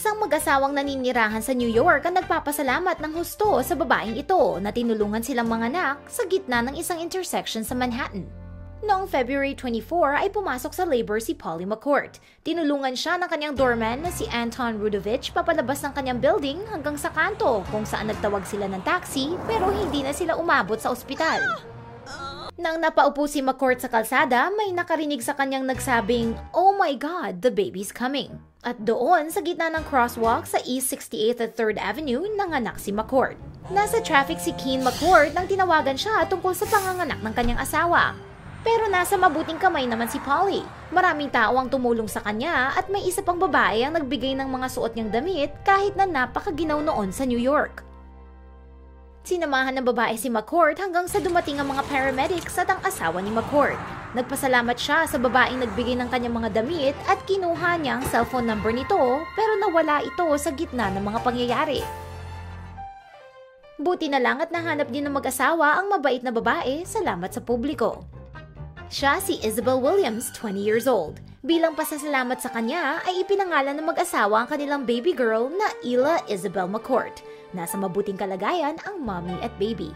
Isang mag-asawang naninirahan sa New York ang nagpapasalamat ng husto sa babaeng ito na tinulungan silang mga anak sa gitna ng isang intersection sa Manhattan. Noong February 24 ay pumasok sa labor si Polly McCourt. Tinulungan siya ng kanyang doorman na si Anton Rudovich papalabas ng kanyang building hanggang sa kanto kung saan nagtawag sila ng taxi pero hindi na sila umabot sa ospital. Nang napaupo si McCourt sa kalsada, may nakarinig sa kanyang nagsabing, Oh my God, the baby's coming. At doon, sa gitna ng crosswalk sa East 68th at 3rd Avenue, nanganak si McCourt. Nasa traffic si Keen McCourt nang tinawagan siya tungkol sa panganganak ng kanyang asawa. Pero nasa mabuting kamay naman si Polly. Maraming tao ang tumulong sa kanya at may isa pang babae ang nagbigay ng mga suot niyang damit kahit na napakaginaw noon sa New York. Sinamahan ng babae si McCourt hanggang sa dumating ang mga paramedics at ang asawa ni McCourt. Nagpasalamat siya sa babaeng nagbigay ng kanyang mga damit at kinuha niya ang cellphone number nito pero nawala ito sa gitna ng mga pangyayari. Buti na lang at nahanap din ng mag-asawa ang mabait na babae salamat sa publiko. Siya si Isabel Williams, 20 years old. Bilang pasasalamat sa kanya ay ipinangalan ng mag-asawa ang kanilang baby girl na Ila Isabel McCourt. Nasa mabuting kalagayan ang mommy at baby.